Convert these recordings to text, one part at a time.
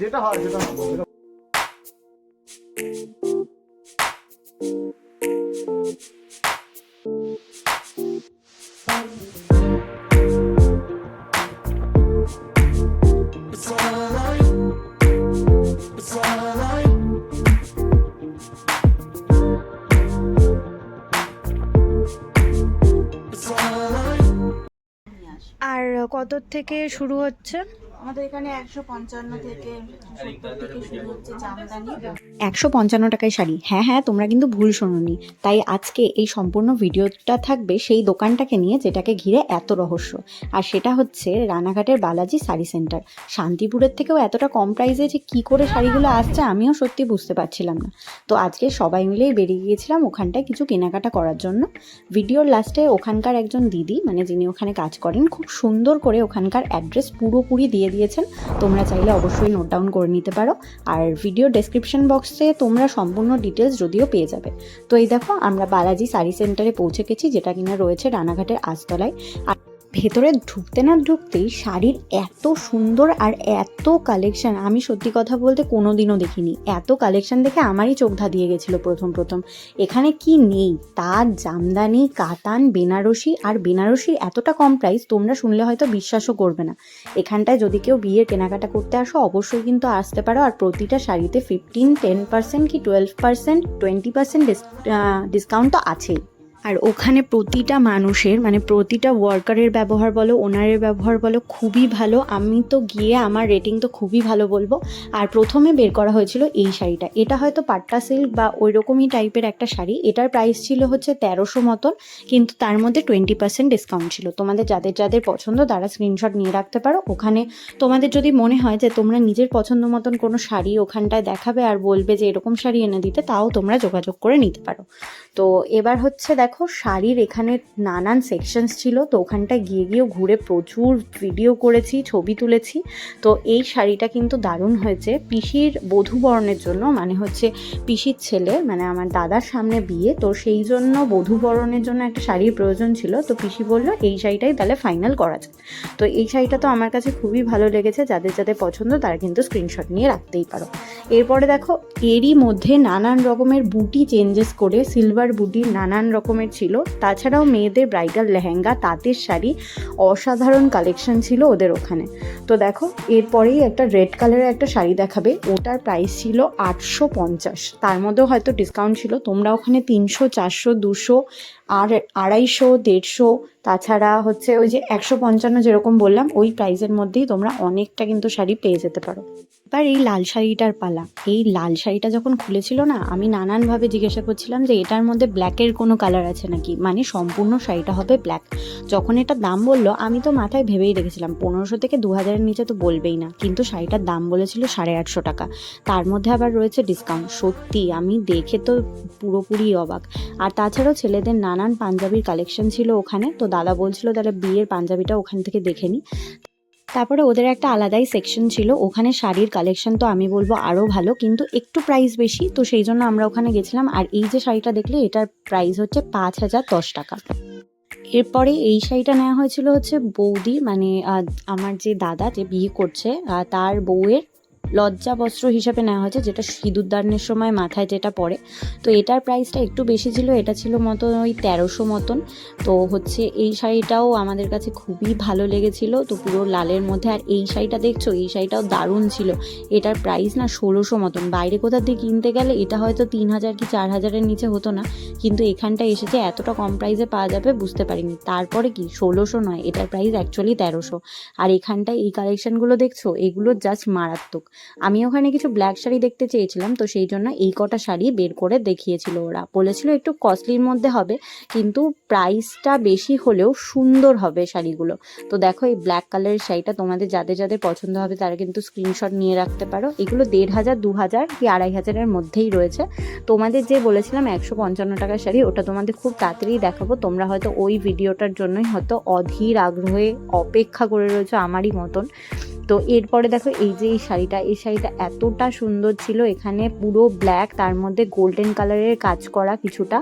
যেটা হয় সেটা থেকে শুরু হচ্ছে। আমাদের এখানে একশো পঞ্চান্ন থেকে একশো পঞ্চান্ন টাকায় শাড়ি। হ্যাঁ হ্যাঁ তোমরা কিন্তু ভুল শোনোনি। তাই আজকে এই সম্পূর্ণ ভিডিওটা থাকবে সেই দোকানটাকে নিয়ে যেটাকে ঘিরে এত রহস্য। আর সেটা হচ্ছে রানাঘাটের বালাজি শাড়ি সেন্টার। শান্তিপুরের থেকেও এতটা কম প্রাইসে যে কী করে শাড়িগুলো আসছে আমিও সত্যি বুঝতে পারছিলাম না। তো আজকে সবাই মিলেই বেরিয়ে গিয়েছিলাম ওখানটায় কিছু কেনাকাটা করার জন্য। ভিডিওর লাস্টে ওখানকার একজন দিদি মানে যিনি ওখানে কাজ করেন, খুব সুন্দর করে ওখানকার অ্যাড্রেস পুরোপুরি দিয়ে দিয়েছেন তোমরা চাইলে অবশ্যই নোট ডাউন করে নিতে পারো। আর ভিডিও ডেসক্রিপশন বক্সে তোমরা সম্পূর্ণ ডিটেলস যদিও পেয়ে যাবে। তো এই দেখো, আমরা বালাজি শাড়ি সেন্টারে পৌঁছে গেছি, যেটা কিনা রয়েছে রানাঘাটের আজতলায় আর ভেতরে ঢুকতে না ঢুকতেই শাড়ির এত সুন্দর আর এত কালেকশন আমি সত্যি কথা বলতে কোনো দিনও দেখিনি। এত কালেকশন দেখে আমারই চোখ ধাঁধিয়ে গেছিল প্রথম প্রথম। এখানে কি নেই? তার জামদানি, কাতান, বেনারসি, আর বেনারসির এতটা কম প্রাইস তোমরা শুনলে হয়তো বিশ্বাসও করবে না। এখানটায় যদি কেউ বিয়ের কেনাকাটা করতে আসো, অবশ্যই কিন্তু আসতে পারো, আর প্রতিটা শাড়িতে ফিফটিন টেন পার্সেন্ট কি twelve percent twenty percent discount তো আছেই। আর ওখানে প্রতিটা মানুষের মানে প্রতিটা ওয়ার্কারের ব্যবহার বলো ওনারের ব্যবহার বলো, খুবই ভালো। আমি তো গিয়ে আমার রেটিং তো খুবই ভালো বলব। আর প্রথমে বের করা হয়েছিল এই শাড়িটা। এটা হয়তো পাট্টা সিল্ক বা ওই রকমই টাইপের একটা শাড়ি। এটার প্রাইস ছিল হচ্ছে তেরোশো মতন, কিন্তু তার মধ্যে টোয়েন্টি পার্সেন্ট ডিসকাউন্ট ছিল। তোমাদের যাদের যাদের পছন্দ, তারা স্ক্রিনশট নিয়ে রাখতে পারো। ওখানে তোমাদের যদি মনে হয় যে তোমরা নিজের পছন্দ মতন কোনো শাড়ি ওখানটায় দেখাবে আর বলবে যে এরকম শাড়ি এনে দিতে, তাও তোমরা যোগাযোগ করে নিতে পারো। তো এবার হচ্ছে দেখো শাড়ির এখানে নানান সেকশনস ছিল, তো ওখানটায় গিয়ে গিয়েও ঘুরে প্রচুর ভিডিও করেছি, ছবি তুলেছি। তো এই শাড়িটা কিন্তু দারুণ হয়েছে। পিসির বধূবরণের জন্য মানে হচ্ছে পিসির ছেলে মানে আমার দাদার সামনে বিয়ে, তো সেই জন্য বধূবরণের জন্য একটা শাড়ির প্রয়োজন ছিল। তো পিসি বলল, এই শাড়িটাই তাহলে ফাইনাল করা যায় তো এই শাড়িটা তো আমার কাছে খুবই ভালো লেগেছে, যাদের যাদের পছন্দ তারা কিন্তু স্ক্রিনশট নিয়ে রাখতেই পারো। এরপরে দেখো, এরই মধ্যে নানান রকমের বুটি চেঞ্জেস করে সিলভার বুটি নানান রকমের ছিল। তাছাড়াও মেয়েদের ব্রাইডাল লেহেঙ্গা, তাঁতের শাড়ি, অসাধারণ কালেকশন ছিল ওদের ওখানে। তো দেখো, এরপরেই একটা রেড কালারের একটা শাড়ি দেখাবে। ওটার প্রাইস ছিল আটশো পঞ্চাশ। তার মধ্যেও হয়তো ডিসকাউন্ট ছিল। তোমরা ওখানে তিনশো, চারশো, দুশো আর আড়াইশো, দেড়শো, তাছাড়া হচ্ছে ওই যে একশো পঞ্চান্ন যেরকম বললাম, ওই প্রাইসের মধ্যেই তোমরা অনেকটা কিন্তু শাড়ি পেয়ে যেতে পারো। এবার এই লাল শাড়িটার পালা। এই লাল শাড়িটা যখন খুলেছিল না, আমি নানানভাবে জিজ্ঞাসা করছিলাম যে এটার মধ্যে ব্ল্যাকের কোনো কালার আছে নাকি? মানে সম্পূর্ণ শাড়িটা হবে ব্ল্যাক যখন এটা দাম বলল, আমি তো মাথায় ভেবেই রেখেছিলাম, পনেরোশো থেকে দু হাজারের নিচে তো বলবেই না। কিন্তু শাড়িটার দাম বলেছিল সাড়ে আটশো টাকা। তার মধ্যে আবার রয়েছে ডিসকাউন্ট সত্যি, আমি দেখে তো পুরোপুরি অবাক। আর তাছাড়াও ছেলেদের নানান পাঞ্জাবির কালেকশন ছিল ওখানে। তো দাদা বলছিল তাহলে বিয়ের পাঞ্জাবিটা ওখান থেকে দেখে নিই তারপরে ওদের একটা আলাদাই সেকশন ছিল। ওখানে শাড়ির কালেকশন তো আমি বলব আরও ভালো, কিন্তু একটু প্রাইস বেশি। তো সেই জন্য আমরা ওখানে গেছিলাম। আর এই যে শাড়িটা দেখলে, এটার প্রাইস হচ্ছে পাঁচ হাজার দশ টাকা। এরপরে এই শাড়িটা নেওয়া হয়েছিল হচ্ছে বৌদি মানে আমার যে দাদা যে বিয়ে করছে তার বউয়ের লজ্জা বস্ত্র হিসাবে নেওয়া হয়েছে, যেটা সিঁদুরদানের সময় মাথায় যেটা পড়ে। তো এটার প্রাইসটা একটু বেশি ছিল, এটা ছিল মতো ওই তেরোশো মতন। তো হচ্ছে এই শাড়িটাও আমাদের কাছে খুবই ভালো লেগেছিল, তো পুরো লালের মধ্যে। আর এই শাড়িটা দেখছ, এই শাড়িটাও দারুণ ছিল। এটার প্রাইস না ষোলোশো মতন। বাইরে কোথা দিয়ে কিনতে গেলে এটা হয়তো তিন হাজার কি চার হাজারের নিচে হতো না, কিন্তু এখানটা এসেছে এতটা কম প্রাইসে পাওয়া যাবে বুঝতে পারিনি। তারপরে কি, ষোলোশো নয়, এটার প্রাইস অ্যাকচুয়ালি তেরোশো। আর এখানটায় এই কালেকশনগুলো দেখছ, এগুলো জাস্ট মারাত্মক। আমি ওখানে কিছু ব্ল্যাক শাড়ি দেখতে চেয়েছিলাম, তো সেই জন্য এই কটা শাড়ি বের করে দেখিয়েছিল ওরা। বলেছিল একটু কস্টলির মধ্যে হবে, কিন্তু প্রাইসটা বেশি হলেও সুন্দর হবে শাড়িগুলো। তো দেখো এই ব্ল্যাক কালারের শাড়িটা তোমাদের যাদের যাদের পছন্দ হবে তারা কিন্তু স্ক্রিনশট নিয়ে রাখতে পারো। এগুলো দেড় হাজার, দু হাজার কি আড়াই হাজারের মধ্যেই রয়েছে। তোমাদের যে বলেছিলাম একশো পঞ্চান্ন টাকার শাড়ি, ওটা তোমাদের খুব তাড়াতাড়ি দেখাবো। তোমরা হয়তো ওই ভিডিওটার জন্যই হয়তো অধীর আগ্রহে অপেক্ষা করে রয়েছে আমারই মতন। তো এরপরে দেখো এই যে এই শাড়িটা এই শাড়িটা এতটা সুন্দর ছিল, এখানে পুরো ব্ল্যাক তার মধ্যে গোল্ডেন কালারের কাজ করা কিছুটা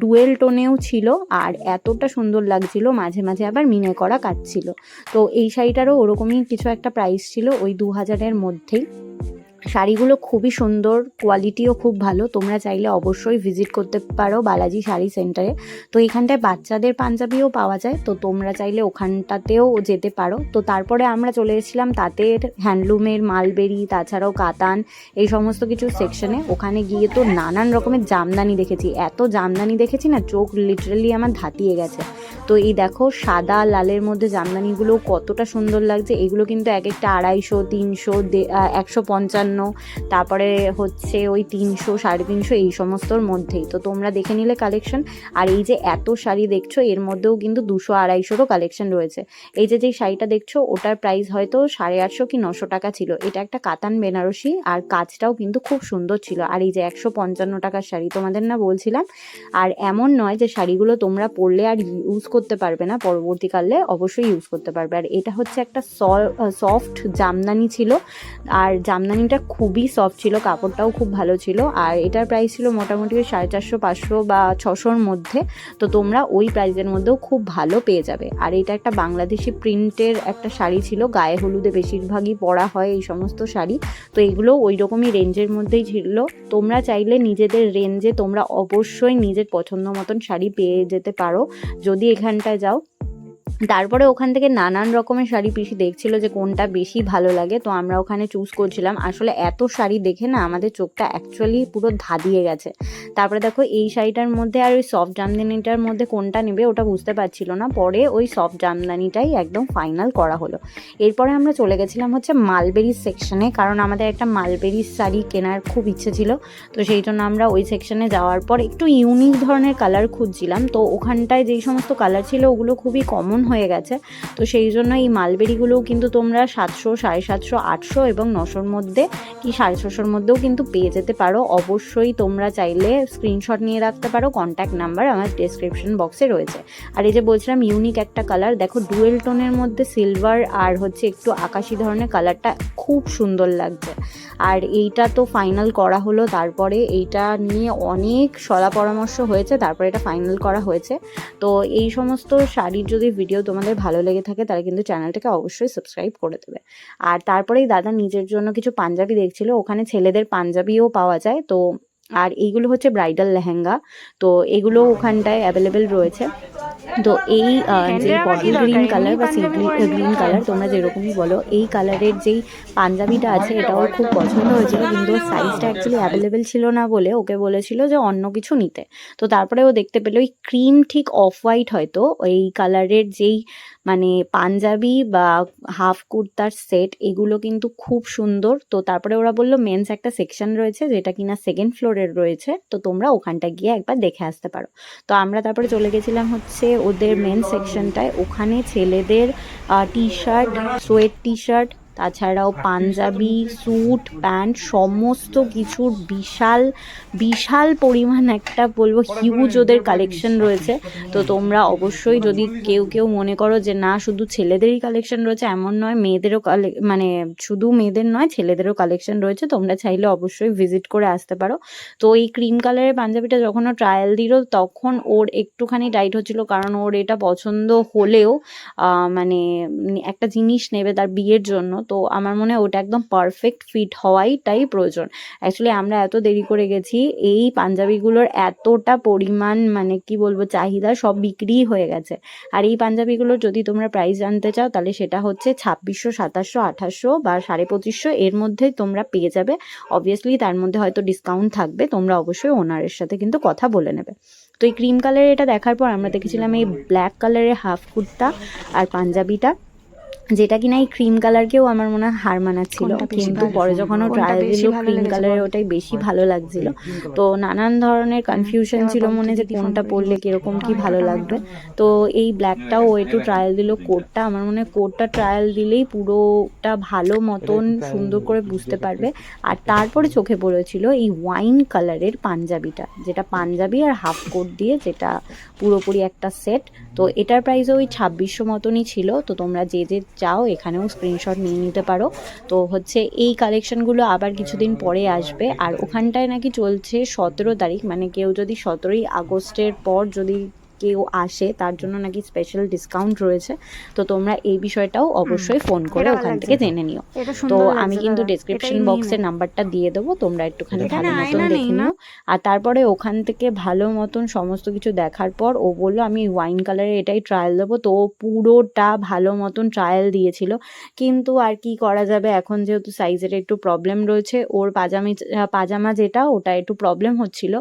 ডুয়েল টোনেও ছিল আর এতটা সুন্দর লাগছিল, মাঝে মাঝে আবার মিনে করা কাজ ছিল। তো এই শাড়িটারও ওরকমই কিছু একটা প্রাইস ছিল ওই দু হাজারের মধ্যেই। শাড়িগুলো খুবই সুন্দর কোয়ালিটিও খুব ভালো। তোমরা চাইলে অবশ্যই ভিজিট করতে পারো বালাজি শাড়ি সেন্টারে তো এখানটায় বাচ্চাদের পাঞ্জাবিও পাওয়া যায়, তো তোমরা চাইলে ওখানটাতেও যেতে পারো। তো তারপরে আমরা চলে এসেছিলাম তাঁতের হ্যান্ডলুমের মালবেরি, তাছাড়াও কাতান, এই সমস্ত কিছু সেকশনে ওখানে গিয়ে তো নানান রকমের জামদানি দেখেছি। এত জামদানি দেখেছি না, চোখ লিটারালি আমার ধাতিয়ে গেছে। তো এই দেখো সাদা, লালের মধ্যে জামদানিগুলো কতটা সুন্দর লাগছে। এগুলো কিন্তু এক একটা আড়াইশো, তিনশো একশো পঞ্চান্ন তারপরে হচ্ছে ওই তিনশো, সাড়ে তিনশো এই সমস্তর মধ্যেই। তো তোমরা দেখে নিলে কালেকশন আর এই যে এত শাড়ি দেখছ, এর মধ্যেও কিন্তু দুশো, আড়াইশোরও কালেকশন রয়েছে। এই যে যেই শাড়িটা দেখছ, ওটার প্রাইস হয়তো সাড়ে আটশো কি নশো টাকা ছিল। এটা একটা কাতান বেনারসি, আর কাজটাও কিন্তু খুব সুন্দর ছিল। আর এই যে একশো পঞ্চান্ন টাকার শাড়ি তোমাদের না বলছিলাম। আর এমন নয় যে শাড়িগুলো তোমরা পরলে আর ইউজ করতে পারবে না, পরবর্তীকালে অবশ্যই ইউজ করতে পারবে। আর এটা হচ্ছে একটা সফট জামদানি ছিল। আর জামদানিটা খুবই সফট ছিল, কাপড়টাও খুব ভালো ছিল। আর এটার প্রাইস ছিল মোটামুটি ওই সাড়ে চারশো, পাঁচশো বা ছশোর মধ্যে। তো তোমরা ওই প্রাইসের মধ্যেও খুব ভালো পেয়ে যাবে। আর এটা একটা বাংলাদেশি প্রিন্টের একটা শাড়ি ছিল, গায়ে হলুদে বেশিরভাগই পরা হয় এই সমস্ত শাড়ি। তো এগুলো ওই রকমই রেঞ্জের মধ্যেই ছিল। তোমরা চাইলে নিজেদের রেঞ্জে তোমরা অবশ্যই নিজের পছন্দ মতন শাড়ি পেয়ে যেতে পারো। যদি এখানটায় যাও তারপরে ওখান থেকে নানান রকমের শাড়ি পিসি দেখছিল যে কোনটা বেশি ভালো লাগে, তো আমরা ওখানে চুজ করছিলাম। আসলে এত শাড়ি দেখে না আমাদের চোখটা অ্যাকচুয়ালি পুরো ধাঁধিয়ে গেছে। তারপরে দেখো এই শাড়িটার মধ্যে আর ওই সফট জামদানিটার মধ্যে কোনটা নেবে ওটা বুঝতে পারছিল না। পরে ওই সফট জামদানিটাই একদম ফাইনাল করা হলো। এরপরে আমরা চলে গেছিলাম হচ্ছে মালবেরির সেকশনে কারণ আমাদের একটা মালবেরি শাড়ি কেনার খুব ইচ্ছে ছিল। তো সেই জন্য আমরা ওই সেকশনে যাওয়ার পর একটু ইউনিক ধরনের কালার খুঁজছিলাম। তো ওখানটায় যেই সমস্ত কালার ছিল ওগুলো খুবই কমন হয়ে গেছে। তো সেই জন্য এই মালবেরিগুলোও কিন্তু তোমরা সাতশো, সাড়ে সাতশো, আটশো এবং নশোর মধ্যে কি সাড়ে ছশোর মধ্যেও কিন্তু পেয়ে যেতে পারো। অবশ্যই তোমরা চাইলে স্ক্রিনশট নিয়ে রাখতে পারো। কন্ট্যাক্ট নাম্বার আমার ডেসক্রিপশন বক্সে রয়েছে। আর এই যে বলছিলাম ইউনিক একটা কালার দেখো ডুয়েল টোনের মধ্যে সিলভার আর হচ্ছে একটু আকাশি ধরনের কালারটা খুব সুন্দর লাগছে। আর এইটা তো ফাইনাল করা হলো, তারপরে এইটা নিয়ে অনেক সলা পরামর্শ হয়েছে, তারপরে এটা ফাইনাল করা হয়েছে। তো এই সমস্ত শাড়ির যদি ভিডিও তোমাদের ভালো লেগে থাকে তারা কিন্তু চ্যানেলটাকে অবশ্যই সাবস্ক্রাইব করে দেবে। আর তারপরেই দাদা নিজের জন্য কিছু পাঞ্জাবি দেখছিল, ওখানে ছেলেদের পাঞ্জাবিও পাওয়া যায়, তো আর এইগুলো হচ্ছে ব্রাইডাল লেহেঙ্গা। তো এগুলো ওখানটায় অ্যাভেলেবেল রয়েছে। তো এই যে বটল গ্রিন কালার বা সি গ্রিন কালার তোমরা যেরকমই বলো এই কালারের যেই পাঞ্জাবিটা আছে এটাও খুব পছন্দ হয়েছিল। কিন্তু সাইজটা অ্যাকচুয়ালি অ্যাভেলেবেল ছিল না বলে ওকে বলেছিল যে অন্য কিছু নিতে। তো তারপরে ও দেখতে পেল ওই ক্রিম ঠিক অফ হোয়াইট হয়তো। এই কালারের যেই মানে পাঞ্জাবি বা হাফ কুর্তার সেট এগুলো কিন্তু খুব সুন্দর। তো তারপরে ওরা বলল মেন্স একটা সেকশন রয়েছে যেটা কিনা সেকেন্ড ফ্লোরের রয়েছে, তো তোমরা ওখানটা গিয়ে একবার দেখে আসতে পারো। তো আমরা তারপরে চলে গেছিলাম হচ্ছে ওদের মেন সেকশনটায় ওখানে ছেলেদের T shirt sweat T shirt তাছাড়াও পাঞ্জাবি স্যুট প্যান্ট সমস্ত কিছুর বিশাল বিশাল পরিমাণ একটা বলব হিউজ ওদের কালেকশন রয়েছে। তো তোমরা অবশ্যই যদি কেউ কেউ মনে করো যে না, শুধু ছেলেদেরই কালেকশন রয়েছে, এমন নয়, মেয়েদেরও মানে শুধু মেয়েদের নয়, ছেলেদেরও কালেকশন রয়েছে। তোমরা চাইলে অবশ্যই ভিজিট করে আসতে পারো। তো এই ক্রিম কালারের পাঞ্জাবিটা যখন ও ট্রায়াল দিল, তখন ওর একটুখানি টাইট হচ্ছিল, কারণ ওর এটা পছন্দ হলেও মানে একটা জিনিস নেবে তার বিয়ের জন্য। তো আমার মনে হয় ওটা একদম পারফেক্ট ফিট হওয়াইটাই প্রয়োজন। অ্যাকচুয়ালি আমরা এত দেরি করে গেছি, এই পাঞ্জাবিগুলোর এতটা পরিমাণ মানে কি বলব চাহিদা সব বিক্রি হয়ে গেছে। আর এই পাঞ্জাবিগুলোর যদি তোমরা প্রাইস জানতে চাও তাহলে সেটা হচ্ছে ছাব্বিশশো, সাতাশশো, আঠাশশো বা সাড়ে পঁচিশশো এর মধ্যে তোমরা পেয়ে যাবে। অবভিয়াসলি তার মধ্যে হয়তো ডিসকাউন্ট থাকবে, তোমরা অবশ্যই ওনারের সাথে কিন্তু কথা বলে নেবে। তো এই ক্রিম কালারের এটা দেখার পর আমরা দেখেছিলাম এই ব্ল্যাক কালারের হাফ কুর্তা আর পাঞ্জাবিটা। যেটা কিনা এই ক্রিম কালারকেও আমার মনে হয় হার মানাচ্ছিল। কিন্তু পরে যখন ও ট্রায়াল দিল ক্রিম কালারের ওটাই বেশি ভালো লাগছিল। তো নানান ধরনের কনফিউশন ছিল মনে যে কোনটা পরলে? কীরকম কি ভালো লাগবে। তো এই ব্ল্যাকটাও ও একটু ট্রায়াল দিল কোটটা আমার মনে হয় কোটটা ট্রায়াল দিলেই পুরোটা ভালো মতন সুন্দর করে বুঝতে পারবে। আর তারপরে চোখে পড়েছিল এই ওয়াইন কালারের পাঞ্জাবিটা যেটা পাঞ্জাবি আর হাফ কোট দিয়ে যেটা পুরোপুরি একটা সেট তো এটার প্রাইসও ওই ছাব্বিশশো মতনই ছিল। তো তোমরা যে যে চাও এখানেও স্ক্রিনশট নিয়ে নিতে পারো। তো হচ্ছে এই কালেকশনগুলো আবার কিছুদিন পরে আসবে। আর ওখানটায় নাকি চলছে সতেরো তারিখ মানে কেউ যদি সতেরোই আগস্টের পর যদি কেউ আসে তার জন্য নাকি স্পেশাল ডিসকাউন্ট রয়েছে। তো তোমরা এই বিষয়টাও অবশ্যই ফোন করে ওখান থেকে জেনে নিও। তো আমি কিন্তু। ডেসক্রিপশন বক্সের নাম্বারটা দিয়ে দেবো তোমরা একটুখানি ভালো মতন দেখে নিও। আর তারপরে ওখান থেকে ভালো মতন সমস্ত কিছু দেখার পর ও বলল আমি ওয়াইন কালারের এটাই ট্রায়াল দেবো। তো ও পুরোটা ভালো মতন ট্রায়াল দিয়েছিল। কিন্তু আর কি করা যাবে? এখন যেহেতু সাইজের একটু প্রবলেম রয়েছে ওর পাজামি পাজামা যেটা ওটা একটু প্রবলেম হচ্ছিল।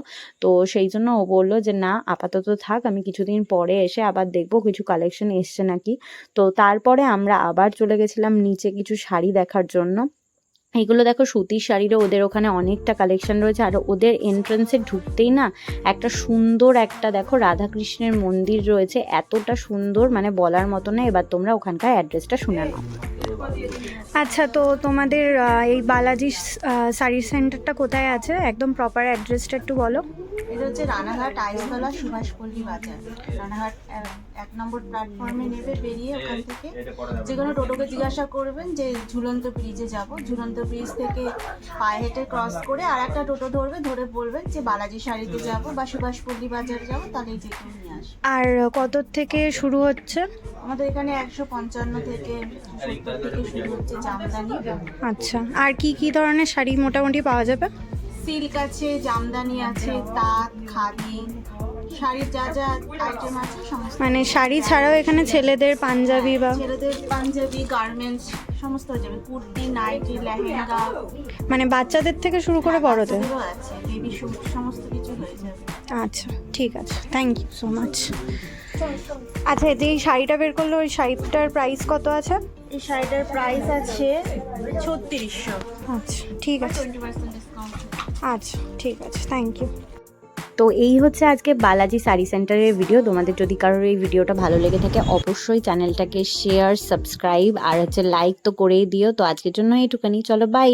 তো সেই জন্য ও বলল যে না আপাতত থাক আমি কিছুদিন পরে এসে আবার দেখব কিছু কালেকশন এসছে নাকি। তো তারপরে আমরা আবার চলে গেছিলাম নিচে কিছু শাড়ি দেখার জন্য। এগুলো দেখো সুতির শাড়িরও ওদের ওখানে অনেকটা কালেকশন রয়েছে। আর ওদের এন্ট্রান্সে ঢুকতেই না একটা সুন্দর একটা দেখো রাধাকৃষ্ণের মন্দির রয়েছে। এতটা সুন্দর মানে বলার মতো না, এবার তোমরা ওখানকার অ্যাড্রেসটা শুনে নাও। আচ্ছা তো তোমাদের এই বালাজি শাড়ি সেন্টারটা কোথায় আছে? একদম প্রপার অ্যাড্রেসটা একটু বলো। এটা হচ্ছে রানাঘাট আইসতলা সুভাষপল্লী বাজার। রানাঘাট এক- নম্বর প্ল্যাটফর্মে নেবে বেরিয়ে ওখান থেকে। যে কোনো টোটোকে জিজ্ঞাসা করবেন যে ঝুলন্ত ব্রিজে যাব। ঝুলন্ত ব্রিজ থেকে পায়ে হেঁটে ক্রস করে আর একটা টোটো ধরবে ধরে বলবেন যে বালাজি শাড়িতে যাব বা সুভাষপল্লী বাজার যাব তাহলে যে কেউ নিয়ে আসবে। আর কত থেকে শুরু হচ্ছে? আমাদের এখানে একশো পঞ্চান্ন থেকে সত্তর থেকে শুরু হচ্ছে জামদানি। আচ্ছা আর কি কি ধরনের শাড়ি মোটামুটি পাওয়া যাবে? সিল্ক আছে জামদানি আছে তাঁত খাদি শাড়ির যা যা আইটেম আছে সমস্ত মানে শাড়ি ছাড়াও এখানে ছেলেদের পাঞ্জাবি বা ছেলেদের পাঞ্জাবি গার্মেন্টস সমস্ত হয়ে যাবে। কুর্তি নাইটি লেহেঙ্গা। মানে বাচ্চাদের থেকে শুরু করে বড়দের? আছে বেবি স্যুট সমস্ত কিছু হয়ে যাবে। আচ্ছা ঠিক আছে। থ্যাংক ইউ সো মাচ আচ্ছা যে শাড়িটা বের করল ওই শাড়িটার প্রাইস কত আছে? এই শাড়িটার প্রাইস আছে ছত্রিশশো। আচ্ছা ঠিক আছে। ডিসকাউন্ট আচ্ছা ঠিক আছে থ্যাংক ইউ তো এই হচ্ছে আজকে বালাজি শাড়ি সেন্টারের ভিডিও তোমাদের যদি কারোর এই ভিডিওটা ভালো লেগে থাকে, অবশ্যই চ্যানেলটাকে শেয়ার সাবস্ক্রাইব আর হচ্ছে লাইক তো করেই দিও। তো আজকের জন্য এইটুকানি চলো বাই